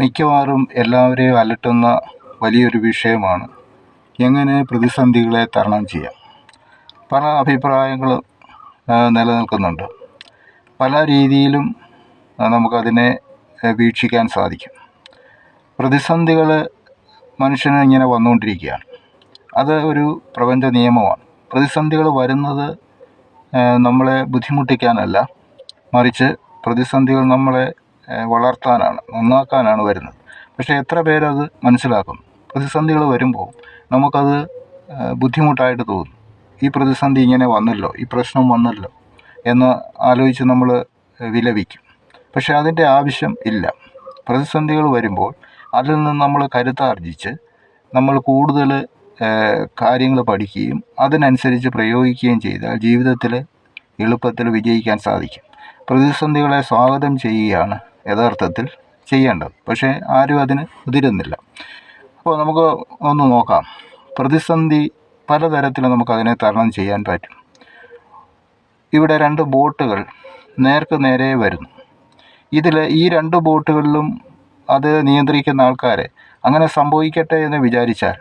മിക്കവാറും എല്ലാവരെയും അലട്ടുന്ന വലിയൊരു വിഷയമാണ് എങ്ങനെ പ്രതിസന്ധികളെ തരണം ചെയ്യാം. പല അഭിപ്രായങ്ങൾ നിലനിൽക്കുന്നുണ്ട്. പല രീതിയിലും നമുക്കതിനെ വീക്ഷിക്കാൻ സാധിക്കും. പ്രതിസന്ധികൾ മനുഷ്യന് ഇങ്ങനെ വന്നുകൊണ്ടിരിക്കുകയാണ്. അത് ഒരു പ്രപഞ്ച നിയമമാണ്. പ്രതിസന്ധികൾ വരുന്നത് നമ്മളെ ബുദ്ധിമുട്ടിക്കാനല്ല. മറിച്ച് പ്രതിസന്ധികൾ നമ്മളെ വളർത്താനാണ് നന്നാക്കാനാണ് വരുന്നത്. പക്ഷേ എത്ര പേരത് മനസ്സിലാക്കും? പ്രതിസന്ധികൾ വരുമ്പോൾ നമുക്കത് ബുദ്ധിമുട്ടായിട്ട് തോന്നും. ഈ പ്രതിസന്ധി ഇങ്ങനെ വന്നല്ലോ ഈ പ്രശ്നം വന്നല്ലോ എന്ന് ആലോചിച്ച് നമ്മൾ വിലപിക്കും. പക്ഷേ അതിന്റെ ആവശ്യം ഇല്ല. പ്രതിസന്ധികൾ വരുമ്പോൾ അതിൽ നിന്ന് നമ്മൾ കരുത്താർജിച്ച് നമ്മൾ കൂടുതൽ കാര്യങ്ങൾ പഠിക്കുകയും അതിനനുസരിച്ച് പ്രയോഗിക്കുകയും ചെയ്താൽ ജീവിതത്തിൽ എളുപ്പത്തിൽ വിജയിക്കാൻ സാധിക്കും. പ്രതിസന്ധികളെ സ്വാഗതം ചെയ്യുകയാണ് യഥാർത്ഥത്തിൽ ചെയ്യേണ്ടത്. പക്ഷേ ആരും അതിന് മുതിരുന്നില്ല. അപ്പോൾ നമുക്ക് ഒന്ന് നോക്കാം. പ്രതിസന്ധി പലതരത്തിൽ നമുക്കതിനെ തരണം ചെയ്യാൻ പറ്റും. ഇവിടെ രണ്ട് ബോട്ടുകൾ നേർക്ക് നേരെ വരുന്നു. ഇതിൽ ഈ രണ്ട് ബോട്ടുകളിലും അത് നിയന്ത്രിക്കുന്ന ആൾക്കാരെ അങ്ങനെ സംഭവിക്കട്ടെ എന്ന് വിചാരിച്ചാൽ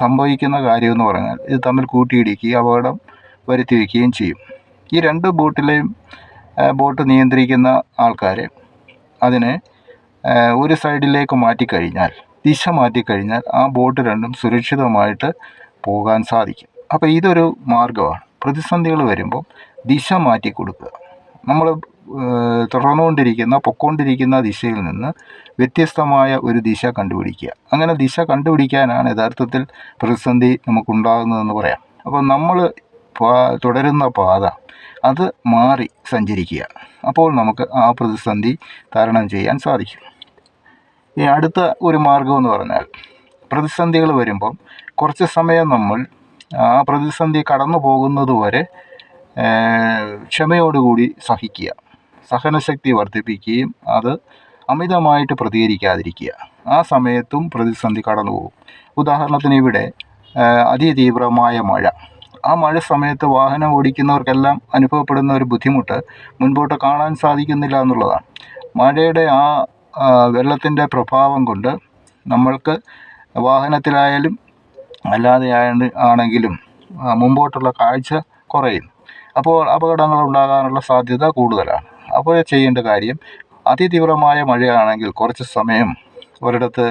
സംഭവിക്കുന്ന കാര്യമെന്ന് പറഞ്ഞാൽ ഇത് തമ്മിൽ കൂട്ടിയിടിക്കുകയും അപകടം വരുത്തി വയ്ക്കുകയും ചെയ്യും. ഈ രണ്ട് ബോട്ടിലെയും ബോട്ട് നിയന്ത്രിക്കുന്ന ആൾക്കാരെ അതിനെ ഒരു സൈഡിലേക്ക് മാറ്റിക്കഴിഞ്ഞാൽ ദിശ മാറ്റിക്കഴിഞ്ഞാൽ ആ ബോട്ട് രണ്ടും സുരക്ഷിതമായിട്ട് പോകാൻ സാധിക്കും. അപ്പോൾ ഇതൊരു മാർഗമാണ് പ്രതിസന്ധികൾ വരുമ്പോൾ ദിശ മാറ്റി കൊടുക്കുക നമ്മൾ തുടർന്നുകൊണ്ടിരിക്കുന്ന പൊക്കോണ്ടിരിക്കുന്ന ദിശയിൽ നിന്ന് വ്യത്യസ്തമായ ഒരു ദിശ കണ്ടുപിടിക്കുക. അങ്ങനെ ദിശ കണ്ടുപിടിക്കാനാണ് യഥാർത്ഥത്തിൽ പ്രതിസന്ധി നമുക്കുണ്ടാകുന്നതെന്ന് പറയാം. അപ്പോൾ നമ്മൾ തുടരുന്ന പാത അത് മാറി സഞ്ചരിക്കുക. അപ്പോൾ നമുക്ക് ആ പ്രതിസന്ധി തരണം ചെയ്യാൻ സാധിക്കും. ഈ അടുത്ത ഒരു മാർഗമെന്ന് പറഞ്ഞാൽ പ്രതിസന്ധികൾ വരുമ്പം കുറച്ച് സമയം നമ്മൾ ആ പ്രതിസന്ധി കടന്നു പോകുന്നത് വരെ ക്ഷമയോടുകൂടി സഹിക്കുക. സഹനശക്തി വർദ്ധിപ്പിക്കുകയും അത് അമിതമായിട്ട് പ്രതികരിക്കാതിരിക്കുക. ആ സമയത്തും പ്രതിസന്ധി കടന്നു പോകും. ഉദാഹരണത്തിന് ഇവിടെ അതിതീവ്രമായ മഴ. ആ മഴ സമയത്ത് വാഹനം ഓടിക്കുന്നവർക്കെല്ലാം അനുഭവപ്പെടുന്ന ഒരു ബുദ്ധിമുട്ട് മുൻപോട്ട് കാണാൻ സാധിക്കുന്നില്ല എന്നുള്ളതാണ്. മഴയുടെ ആ വെള്ളത്തിന്റെ പ്രഭാവം കൊണ്ട് നമ്മൾക്ക് വാഹനത്തിലായാലും അല്ലാതെ ആണെങ്കിലും മുമ്പോട്ടുള്ള കാഴ്ച കുറയും. അപ്പോൾ അപകടങ്ങൾ ഉണ്ടാകാനുള്ള സാധ്യത കൂടുതലാണ്. അപ്പോൾ ചെയ്യേണ്ട കാര്യം അതിതീവ്രമായ മഴയാണെങ്കിൽ കുറച്ച് സമയം ഒരിടത്ത്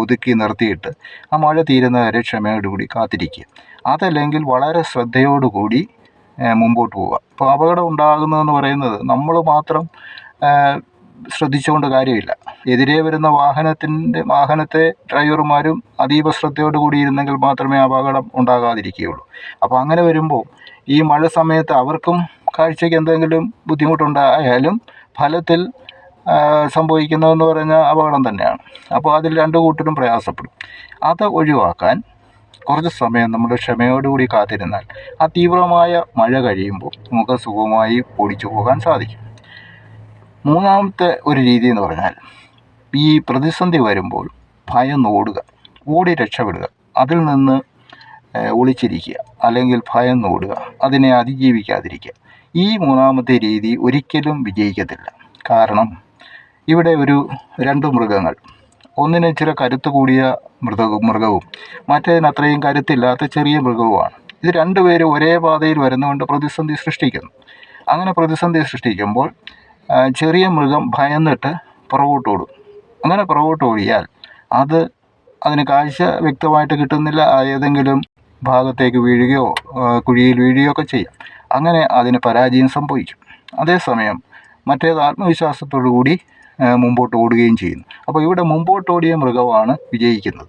ഒതുക്കി നിർത്തിയിട്ട് ആ മഴ തീരുന്നവരെ ക്ഷമയോടുകൂടി കാത്തിരിക്കുക. അതല്ലെങ്കിൽ വളരെ ശ്രദ്ധയോടുകൂടി മുമ്പോട്ട് പോവുക. അപ്പോൾ അപകടം ഉണ്ടാകുന്നതെന്ന് പറയുന്നത് നമ്മൾ മാത്രം ശ്രദ്ധിച്ചുകൊണ്ട് കാര്യമില്ല. എതിരെ വരുന്ന വാഹനത്തിന്റെ വാഹനത്തെ ഡ്രൈവർമാരും അതീവ ശ്രദ്ധയോട് കൂടി ഇരുന്നെങ്കിൽ മാത്രമേ അപകടം ഉണ്ടാകാതിരിക്കുകയുള്ളൂ. അപ്പോൾ അങ്ങനെ വരുമ്പോൾ ഈ മഴ സമയത്ത് അവർക്കും കാഴ്ചയ്ക്ക് എന്തെങ്കിലും ബുദ്ധിമുട്ടുണ്ടായാലും ഫലത്തിൽ സംഭവിക്കുന്നതെന്ന് പറഞ്ഞാൽ അപകടം തന്നെയാണ്. അപ്പോൾ അതിൽ രണ്ടു കൂട്ടരും പ്രയാസപ്പെടും. അത് ഒഴിവാക്കാൻ കുറച്ച് സമയം നമ്മൾ ക്ഷമയോടുകൂടി കാത്തിരുന്നാൽ ആ തീവ്രമായ മഴ കഴിയുമ്പോൾ നമുക്ക് സുഖമായി ഓടിച്ചു പോകാൻ സാധിക്കും. മൂന്നാമത്തെ ഒരു രീതി എന്ന് പറഞ്ഞാൽ ഈ പ്രതിസന്ധി വരുമ്പോൾ ഭയന്ന് ഓടുക ഓടി രക്ഷപ്പെടുക അതിൽ നിന്ന് ഒളിച്ചിരിക്കുക അല്ലെങ്കിൽ ഭയന്ന് ഓടുക അതിനെ അതിജീവിക്കാതിരിക്കുക. ഈ മൂന്നാമത്തെ രീതി ഒരിക്കലും വിജയിക്കത്തില്ല. കാരണം ഇവിടെ ഒരു രണ്ട് മൃഗങ്ങൾ ഒന്നിന് ഇച്ചിരി കരുത്ത് കൂടിയ മൃഗ മൃഗവും മറ്റേതിന് അത്രയും കരുത്തില്ലാത്ത ചെറിയ മൃഗവുമാണ്. ഇത് രണ്ടുപേരും ഒരേ പാതയിൽ വരുന്നതുകൊണ്ട് പ്രതിസന്ധി സൃഷ്ടിക്കുന്നു. അങ്ങനെ പ്രതിസന്ധി സൃഷ്ടിക്കുമ്പോൾ ചെറിയ മൃഗം ഭയന്നിട്ട് പുറകോട്ടോടും അങ്ങനെ പുറകോട്ട് ഓടിയാൽ അത് അതിന് കാഴ്ച വ്യക്തമായിട്ട് കിട്ടുന്നില്ല. ഏതെങ്കിലും ഭാഗത്തേക്ക് വീഴുകയോ കുഴിയിൽ വീഴുകയോ ഒക്കെ ചെയ്യാം. അങ്ങനെ അതിന് പരാജയം സംഭവിക്കും. അതേസമയം മറ്റേത് ആത്മവിശ്വാസത്തോടു കൂടി മുമ്പോട്ട് ഓടുകയും ചെയ്യുന്നു. അപ്പോൾ ഇവിടെ മുമ്പോട്ട് ഓടിയ മൃഗമാണ് വിജയിക്കുന്നത്.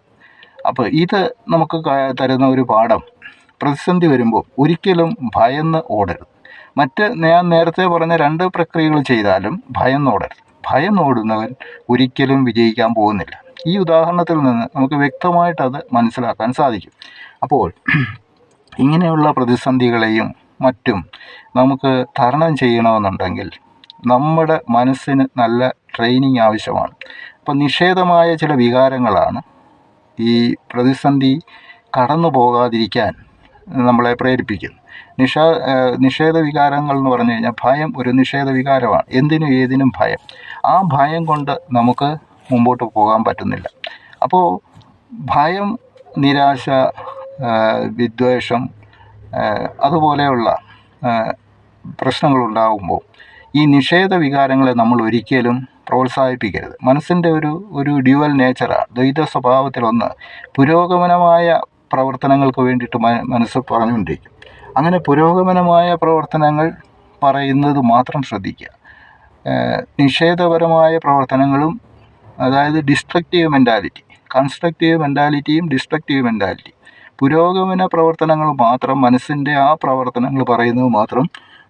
അപ്പോൾ ഇത് നമുക്ക് തരുന്ന ഒരു പാഠം. പ്രതിസന്ധി വരുമ്പോൾ ഒരിക്കലും ഭയന്ന് ഓടരുത്. മറ്റ് ഞാൻ നേരത്തെ പറഞ്ഞ രണ്ട് പ്രക്രിയകൾ ചെയ്താലും ഭയന്നോടരുത് ഭയന്നോടുന്നവൻ ഒരിക്കലും വിജയിക്കാൻ പോകുന്നില്ല. ഈ ഉദാഹരണത്തിൽ നിന്ന് നമുക്ക് വ്യക്തമായിട്ടത് മനസ്സിലാക്കാൻ സാധിക്കും. അപ്പോൾ ഇങ്ങനെയുള്ള പ്രതിസന്ധികളെയും മറ്റും നമുക്ക് തരണം ചെയ്യണമെന്നുണ്ടെങ്കിൽ നമ്മുടെ മനസ്സിന് നല്ല ട്രെയിനിങ് ആവശ്യമാണ്. അപ്പം നിഷേധമായ ചില വികാരങ്ങളാണ് ഈ പ്രതിസന്ധി കടന്നു പോകാതിരിക്കാൻ നമ്മളെ പ്രേരിപ്പിക്കുന്നു നിഷ നിഷേധ വികാരങ്ങൾ എന്ന് പറഞ്ഞു കഴിഞ്ഞാൽ ഭയം ഒരു നിഷേധ വികാരമാണ്. എന്തിനും ഏതിനും ഭയം. ആ ഭയം കൊണ്ട് നമുക്ക് മുമ്പോട്ട് പോകാൻ പറ്റുന്നില്ല. അപ്പോൾ ഭയം നിരാശ വിദ്വേഷം അതുപോലെയുള്ള പ്രശ്നങ്ങളുണ്ടാകുമ്പോൾ ഈ നിഷേധ വികാരങ്ങളെ നമ്മൾ ഒരിക്കലും പ്രോത്സാഹിപ്പിക്കരുത്. മനസ്സിന്റെ ഒരു ഒരു ഡ്യുവൽ നേച്ചറാണ് ദ്വൈത സ്വഭാവത്തിലൊന്ന് പുരോഗമനമായ പ്രവർത്തനങ്ങൾക്ക് വേണ്ടിയിട്ട് മനസ്സ് പറഞ്ഞുകൊണ്ടിരിക്കും. അങ്ങനെ പുരോഗമനമായ പ്രവർത്തനങ്ങൾ പറയുന്നത് മാത്രം ശ്രദ്ധിക്കുക. നിഷേധപരമായ പ്രവർത്തനങ്ങളും അതായത് ഡിസ്ട്രക്റ്റീവ് മെന്റാലിറ്റി കൺസ്ട്രക്റ്റീവ് മെന്റാലിറ്റിയും ഡിസ്ട്രക്റ്റീവ് മെന്റാലിറ്റി പുരോഗമന പ്രവർത്തനങ്ങൾ മാത്രം മനസ്സിന്റെ ആ പ്രവർത്തനങ്ങൾ പറയുന്നത് മാത്രം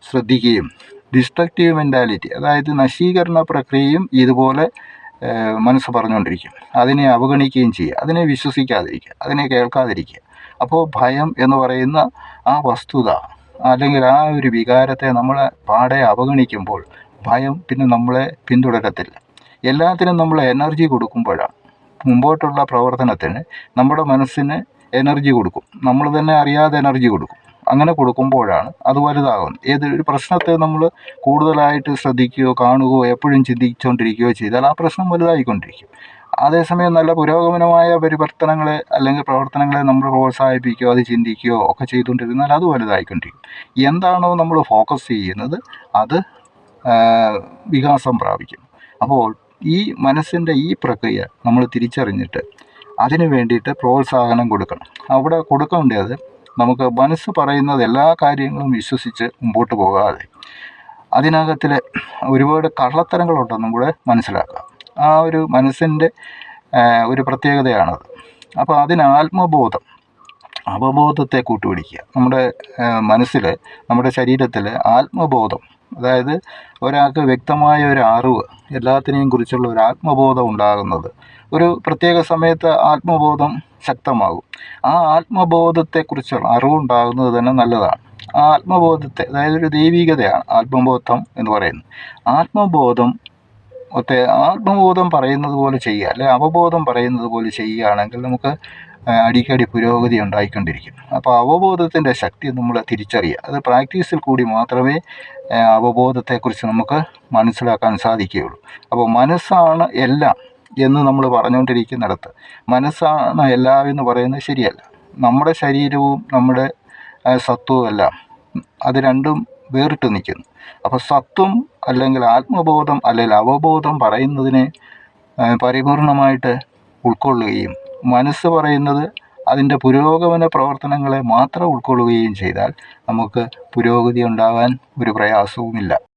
ശ്രദ്ധിക്കുകയും ഡിസ്ട്രക്റ്റീവ് മെന്റാലിറ്റി അതായത് നശീകരണ പ്രക്രിയയും ഇതുപോലെ മനസ്സ് പറഞ്ഞുകൊണ്ടിരിക്കും. അതിനെ അവഗണിക്കുകയും ചെയ്യുക അതിനെ വിശ്വസിക്കാതിരിക്കുക അതിനെ കേൾക്കാതിരിക്കുക. അപ്പോൾ ഭയം എന്ന് പറയുന്ന ആ വസ്തുത അല്ലെങ്കിൽ ആ ഒരു വികാരത്തെ നമ്മൾ പാടെ അവഗണിക്കുമ്പോൾ ഭയം പിന്നെ നമ്മളെ പിന്തുടരത്തില്ല. എല്ലാത്തിനും നമ്മൾ എനർജി കൊടുക്കുമ്പോഴാണ്. മുമ്പോട്ടുള്ള പ്രവർത്തനത്തിന് നമ്മുടെ മനസ്സിന് എനർജി കൊടുക്കും. നമ്മൾ തന്നെ അറിയാതെ എനർജി കൊടുക്കും. അങ്ങനെ കൊടുക്കുമ്പോഴാണ് അത് വലുതാകുന്നത്. ഏതൊരു പ്രശ്നത്തെ നമ്മൾ കൂടുതലായിട്ട് ശ്രദ്ധിക്കുകയോ കാണുകയോ എപ്പോഴും ചിന്തിച്ചുകൊണ്ടിരിക്കുകയോ ചെയ്താൽ ആ പ്രശ്നം വലുതായിക്കൊണ്ടിരിക്കും. അതേസമയം നല്ല പുരോഗമനമായ പരിവർത്തനങ്ങളെ അല്ലെങ്കിൽ പ്രവർത്തനങ്ങളെ നമ്മൾ പ്രോത്സാഹിപ്പിക്കുകയോ അത് ചിന്തിക്കുകയോ ഒക്കെ ചെയ്തുകൊണ്ടിരുന്നാൽ അത് വലുതായിക്കൊണ്ടിരിക്കും. എന്താണോ നമ്മൾ ഫോക്കസ് ചെയ്യുന്നത് അത് വികാസം പ്രാപിക്കും. അപ്പോൾ ഈ മനസ്സിന്റെ ഈ പ്രക്രിയ നമ്മൾ തിരിച്ചറിഞ്ഞിട്ട് അതിന് വേണ്ടിയിട്ട് പ്രോത്സാഹനം കൊടുക്കണം. അവിടെ കൊടുക്കേണ്ടത് നമുക്ക് മനസ്സ് പറയുന്നത് എല്ലാ കാര്യങ്ങളും വിശ്വസിച്ച് മുമ്പോട്ട് പോകാതെ അതിനകത്തിൽ ഒരുപാട് കള്ളത്തരങ്ങളുണ്ടെന്നും കൂടെ മനസ്സിലാക്കുക ആ ഒരു മനസ്സിന്റെ ഒരു പ്രത്യേകതയാണത്. അപ്പോൾ അതിന് ആത്മബോധം അവബോധത്തെ കൂട്ടുപിടിക്കുക. നമ്മുടെ മനസ്സിൽ നമ്മുടെ ശരീരത്തിൽ ആത്മബോധം അതായത് ഒരാൾക്ക് വ്യക്തമായ ഒരു അറിവ് എല്ലാത്തിനെയും കുറിച്ചുള്ള ഒരു ആത്മബോധം ഉണ്ടാകുന്നത്. ഒരു പ്രത്യേക സമയത്ത് ആത്മബോധം ശക്തമാകും. ആ ആത്മബോധത്തെക്കുറിച്ചുള്ള അറിവുണ്ടാകുന്നത് തന്നെ നല്ലതാണ്. ആ ആത്മബോധത്തെ അതായത് ഒരു ദൈവികതയാണ് ആത്മബോധം എന്ന് പറയുന്നത്. ആത്മബോധം ഒത്തെ ആത്മബോധം പറയുന്നത് പോലെ ചെയ്യുക അല്ലെ അവബോധം പറയുന്നത് പോലെ ചെയ്യുകയാണെങ്കിൽ നമുക്ക് അടിക്കടി പുരോഗതി ഉണ്ടായിക്കൊണ്ടിരിക്കും അപ്പോൾ അവബോധത്തിന്റെ ശക്തി നമ്മൾ തിരിച്ചറിയുക. അത് പ്രാക്ടീസിൽ കൂടി മാത്രമേ അവബോധത്തെക്കുറിച്ച് നമുക്ക് മനസ്സിലാക്കാൻ സാധിക്കുകയുള്ളൂ. അപ്പോൾ മനസ്സാണ് എല്ലാം എന്ന് നമ്മൾ പറഞ്ഞുകൊണ്ടിരിക്കുന്നിടത്ത് മനസ്സാണ് എല്ലാം എന്ന് പറയുന്നത് ശരിയല്ല. നമ്മുടെ ശരീരവും നമ്മുടെ സത്വവും എല്ലാം അത് രണ്ടും വേറിട്ട് നിൽക്കുന്നു. അപ്പോൾ സത്വം അല്ലെങ്കിൽ ആത്മബോധം അല്ലെങ്കിൽ അവബോധം പറയുന്നതിനെ പരിപൂർണമായിട്ട് ഉൾക്കൊള്ളുകയും മനസ്സ് പറയുന്നത് അതിന്റെ പുരോഗമന പ്രവർത്തനങ്ങളെ മാത്രം ഉൾക്കൊള്ളുകയും ചെയ്താൽ നമുക്ക് പുരോഗതി ഉണ്ടാകാൻ ഒരു പ്രയാസവുമില്ല.